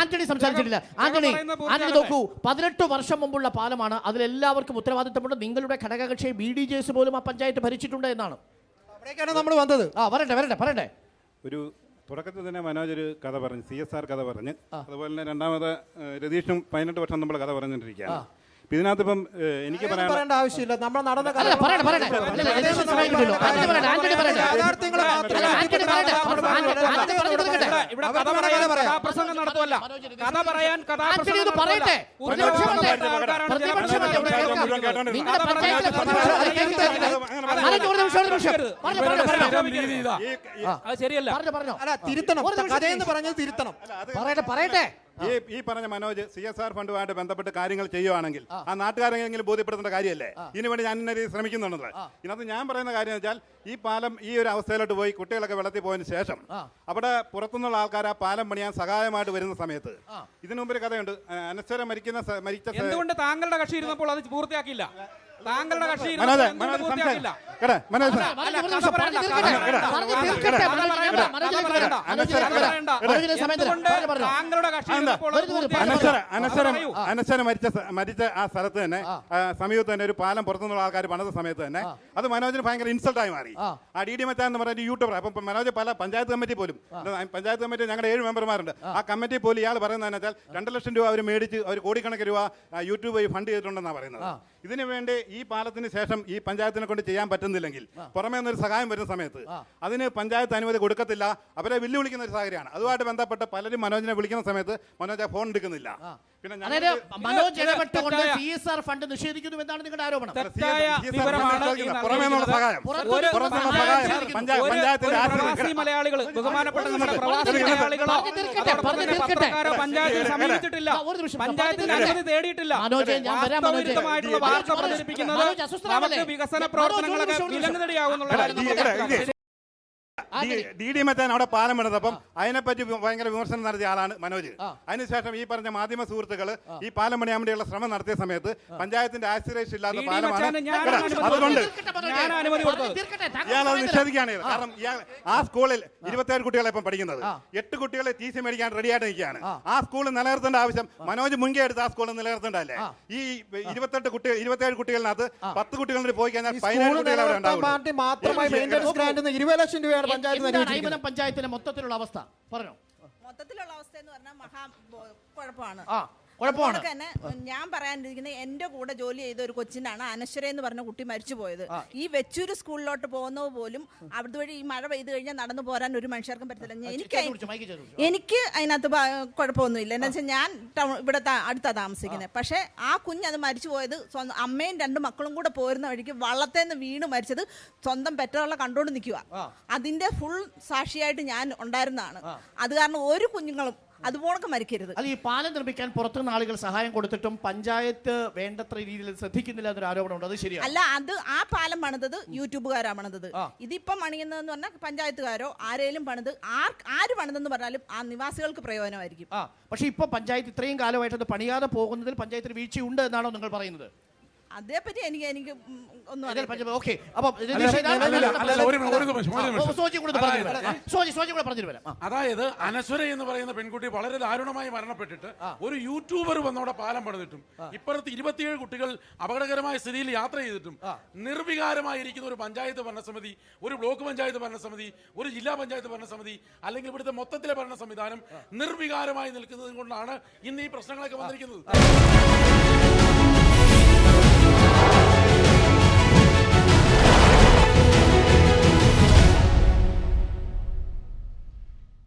ആന്റണി സംസാരിച്ചിട്ടില്ല. ആന്റണി ആന്റണി. നോക്കൂ പതിനെട്ട് വർഷം മുമ്പുള്ള പാലമാണ് അതിലെല്ലാവർക്കും ഉത്തരവാദിത്തമുണ്ട്. നിങ്ങളുടെ ഘടകകക്ഷി ബി ഡി ജെ എസ് പോലും ആ പഞ്ചായത്ത് ഭരിച്ചിട്ടുണ്ട് എന്നാണ്. അവിടേക്കാണ് നമ്മൾ വന്നത്. ആ വരട്ടെ വരട്ടെ പറയട്ടെ ഒരു തുടക്കത്തിൽ തന്നെ മനോജ് ഒരു കഥ പറഞ്ഞു സി എസ് ആർ കഥ പറഞ്ഞ്. അതുപോലെ തന്നെ രണ്ടാമത് രതീഷും പതിനെട്ട് വർഷം നമ്മൾ കഥ പറഞ്ഞുകൊണ്ടിരിക്കുകയാണ് ഇതിനകത്ത് ഇപ്പം എനിക്ക് പറയാൻ പറയേണ്ട ആവശ്യമില്ല. നമ്മൾ നടന്ന അല്ല പറയട്ടെ പറയട്ടെ അല്ല, രതീഷ് സമയം കിട്ടിയല്ലോ. ആന്റണി പറയട്ടെ ആന്റണി പറയട്ടെ യാഥാർത്ഥ്യങ്ങൾ അല്ല, മാത്രമേ ആന്റണി പറയട്ടെ ആന്റണി ആന്റണി പറഞ്ഞു കൊടുക്കട്ടെ ഇവിടെ- ഇവിടെ അവർ കഥ പറയാൻ കഥാപ്രസംഗം നടത്തുമല്ല. കഥ പറയാൻ കഥാപ്രസംഗം ഇത് പറയട്ടെ. അത് ശരിയല്ല. അല്ല തിരുത്തണം. കഥയെന്ന് പറഞ്ഞത് തിരുത്തണം. പറയട്ടെ പറയട്ടെ. ഈ ഈ പറഞ്ഞ മനോജ് സി എസ് ആർ ഫണ്ടുമായിട്ട് ബന്ധപ്പെട്ട് കാര്യങ്ങൾ ചെയ്യുവാണെങ്കിൽ ആ. നാട്ടുകാരെങ്കിലും ബോധ്യപ്പെടുത്തേണ്ട കാര്യമല്ലേ? ഇതിനു വേണ്ടി ഞാൻ ഇന്ന രീതിയിൽ ശ്രമിക്കുന്നുണ്ട് ഇതിനകത്ത് ഞാൻ പറയുന്ന കാര്യം വെച്ചാൽ ഈ പാലം ഈ ഒരു അവസ്ഥയിലോട്ട് പോയി കുട്ടികളൊക്കെ വെള്ളത്തിൽ പോയതിനു ശേഷം അവിടെ പുറത്തുനിന്നുള്ള ആൾക്കാർ ആ പാലം പണിയാൻ സഹായമായിട്ട് വരുന്ന സമയത്ത് ഇതിനു മുമ്പ് ഒരു കഥയുണ്ട് അനശ്വരം മരിക്കുന്ന മരിച്ച താങ്കളുടെ കക്ഷി ഇരുന്നപ്പോൾ അത് പൂർത്തിയാക്കിയില്ല? താങ്കളുടെ കക്ഷി പറഞ്ഞു, പറഞ്ഞു പറഞ്ഞു പറഞ്ഞു പറഞ്ഞു അനശ്വര മരിച്ച മരിച്ച ആ സ്ഥലത്ത് തന്നെ സമീപത്ത് തന്നെ ഒരു പാലം പുറത്തുനിന്നുള്ള ആൾക്കാർ പണിത സമയത്ത് തന്നെ അത് മനോജിന് ഭയങ്കര ഇൻസൾട്ട് ആയി മാറി. ആ. ഡി ഡി മച്ചാൻ എന്ന് പറയുന്ന യൂട്യൂബർ അപ്പം മനോജ് പല പഞ്ചായത്ത് കമ്മിറ്റി പോലും പഞ്ചായത്ത് കമ്മിറ്റി ഞങ്ങളുടെ ഏഴ് മെമ്പർമാരുണ്ട്. ആ. കമ്മിറ്റി പോലും ഇയാൾ പറയുന്നത് വെച്ചാൽ രണ്ട് ലക്ഷം രൂപ അവർ മേടിച്ച് അവർ കോടിക്കണക്കിന് രൂപ യൂട്യൂബ് വഴി ഫണ്ട് ചെയ്തിട്ടുണ്ടെന്നാണ് പറയുന്നത്. ഇതിനു വേണ്ടി ഈ പാലത്തിന് ശേഷം ഈ പഞ്ചായത്തിനെ കൊണ്ട് ചെയ്യാൻ പറ്റുന്നില്ലെങ്കിൽ പുറമേ നിന്നൊരു സഹായം വരുന്ന സമയത്ത് അതിന് പഞ്ചായത്ത് അനുമതി കൊടുക്കത്തില്ല. അവരെ വെല്ലുവിളിക്കുന്ന ഒരു സാഹചര്യമാണ്. അതുമായിട്ട് ബന്ധപ്പെട്ട് പലരും മനോജിനെ വിളിക്കുന്ന സമയത്ത് മനോജ ഫോൺ എടുക്കുന്നില്ല. അതായത് മനോജ് ഇടപെട്ടുകൊണ്ട് സി എസ് ആർ ഫണ്ട് നിഷേധിക്കുന്നു എന്നാണ് നിങ്ങളുടെ ആരോപണം മലയാളികൾ ബഹുമാനപ്പെട്ട നമ്മുടെ പ്രവാസി പഞ്ചായത്തിൽ. സമീപിച്ചിട്ടില്ല. പഞ്ചായത്തിന്റെ അനുമതി തേടിയിട്ടില്ല. വാർത്ത പ്രചരിപ്പിക്കുന്നത് വികസന പ്രവർത്തനങ്ങളൊക്കെ വിലങ്ങുതടിയാവുന്നുള്ള ഡി ഡി മച്ചാൻ അവിടെ പാലം പണിതപ്പം അതിനെപ്പറ്റി ഭയങ്കര വിമർശനം നടത്തിയ ആളാണ് മനോജ്. അതിനുശേഷം ഈ പറഞ്ഞ മാധ്യമ സുഹൃത്തുക്കൾ ഈ പാലം പണിയാൻ വേണ്ടിയുള്ള ശ്രമം നടത്തിയ സമയത്ത് പഞ്ചായത്തിന്റെ ആശ്രയിച്ച് ഇല്ലാത്ത പാലമാണ് അതുകൊണ്ട് ഇയാളത്. നിഷേധിക്കുകയാണ് കാരണം ഇയാൾ ആ സ്കൂളിൽ ഇരുപത്തേഴ് കുട്ടികളെ ഇപ്പം പഠിക്കുന്നത്. എട്ട് കുട്ടികളെ ടി സി മേടിക്കാൻ റെഡിയായിട്ട് നിൽക്കുകയാണ്. ആ. സ്കൂൾ നിലനിർത്തേണ്ട ആവശ്യം മനോജ് മുൻകൈ എടുത്ത് ആ സ്കൂൾ നിലനിർത്തേണ്ടല്ലേ ഈ ഇരുപത്തെട്ട് കുട്ടികൾ ഇരുപത്തേഴ് കുട്ടികളിനകത്ത് പത്ത് കുട്ടികളിൽ പോയി കഴിഞ്ഞാൽ പതിനേഴ് കുട്ടികളെ കുട്ടികൾ അവിടെ നിലനിർത്താൻ ഉണ്ടാവുള്ളൂ പാർട്ടി മാത്രമായി ഒരു മെയിന്റനൻസ് ഗ്രാന്റ് ഇരുപത് ലക്ഷം രൂപയാണ് പഞ്ചായത്ത് എന്താണ് അനുവദിച്ചിരിക്കുന്നത് പഞ്ചായത്തിലെ മൊത്തത്തിലുള്ള അവസ്ഥ? പറഞ്ഞോ. മൊത്തത്തിലുള്ള അവസ്ഥ എന്ന് പറഞ്ഞാൽ മഹാ കുഴപ്പമാണ്. ആ. കുഴപ്പമാണ്. അതുകൊണ്ട് തന്നെ ഞാൻ പറയാനിരിക്കുന്നത് എന്റെ കൂടെ ജോലി ചെയ്ത ഒരു കൊച്ചിനാണ് അനശ്വര എന്ന് പറഞ്ഞ കുട്ടി മരിച്ചു പോയത്. ഈ വെച്ചൂര് സ്കൂളിലോട്ട് പോകുന്നത് പോലും അതുവഴി ഈ മഴ പെയ്ത് കഴിഞ്ഞാൽ നടന്നു പോരാൻ ഒരു മനുഷ്യർക്കും പറ്റത്തില്ല. എനിക്ക് എനിക്ക് അതിനകത്ത് കുഴപ്പമൊന്നുമില്ല. എന്താ വെച്ചാൽ ഞാൻ ടൗൺ ഇവിടെ അടുത്താ താമസിക്കുന്നത്. പക്ഷേ ആ കുഞ്ഞ് അത് മരിച്ചു പോയത് അമ്മയും രണ്ട് മക്കളും കൂടെ പോരുന്ന വഴിക്ക് വള്ളത്തേന്ന് വീണ് മരിച്ചത് സ്വന്തം പെറ്ററുള്ള കണ്ടോണ്ട് നിൽക്കുക അതിന്റെ ഫുൾ സാക്ഷിയായിട്ട് ഞാൻ ഉണ്ടായിരുന്നതാണ്. അത് കാരണം ഒരു കുഞ്ഞുങ്ങളും അതുപോലൊക്കെ മരിക്കരുത് അല്ല ഈ പാലം നിർമ്മിക്കാൻ പുറത്തുനിന്ന് ആളുകൾ സഹായം കൊടുത്തിട്ടും പഞ്ചായത്ത് വേണ്ടത്ര രീതിയിൽ ശ്രദ്ധിക്കുന്നില്ല എന്നൊരു ആരോപണമുണ്ട് അത് ശരിയാണ്? അല്ല അത് ആ പാലം പണിതത് യൂട്യൂബുകാരാ പണിതത്. ഇതിപ്പം പണിയുന്നതെന്ന് പറഞ്ഞാൽ പഞ്ചായത്തുകാരോ ആരേലും പണിത് ആർ ആര് പണിതെന്ന് പറഞ്ഞാലും ആ നിവാസികൾക്ക് പ്രയോജനമായിരിക്കും. ആ പക്ഷെ ഇപ്പൊ പഞ്ചായത്ത് ഇത്രയും കാലമായിട്ട് അത് പണിയാതെ പോകുന്നതിൽ പഞ്ചായത്തിന് വീഴ്ചയുണ്ട് എന്നാണോ നിങ്ങൾ പറയുന്നത്? അതേപ്പറ്റി എനിക്ക് എനിക്ക് ഒന്നും അതെ, അറിയില്ല പഞ്ചായത്ത് ഓക്കെ. അപ്പം അല്ല, അല്ല, അല്ല, ഒരു മിനിറ്റ്, ഒരു നിമിഷം, ഒരു നിമിഷം. സോജി കൂടെ പറഞ്ഞു സോജി സോജി കൂടെ പറഞ്ഞു തരാം അതായത് അനശ്വര എന്ന് പറയുന്ന പെൺകുട്ടി വളരെ ദാരുണമായി മരണപ്പെട്ടിട്ട് ഒരു യൂട്യൂബർ വന്നവിടെ പാലം പണിതിട്ടും. ഇപ്പുറത്ത് ഇരുപത്തിയേഴ് കുട്ടികൾ അപകടകരമായ സ്ഥിതിയിൽ യാത്ര ചെയ്തിട്ടും നിർവികാരമായിരിക്കുന്ന ഒരു പഞ്ചായത്ത് ഭരണസമിതി ഒരു ബ്ലോക്ക് പഞ്ചായത്ത് ഭരണസമിതി ഒരു ജില്ലാ പഞ്ചായത്ത് ഭരണസമിതി അല്ലെങ്കിൽ ഇവിടുത്തെ മൊത്തത്തിലെ ഭരണ സംവിധാനം നിർവികാരമായി നിൽക്കുന്നത് കൊണ്ടാണ് ഇന്ന് ഈ പ്രശ്നങ്ങളൊക്കെ വന്നിരിക്കുന്നത്.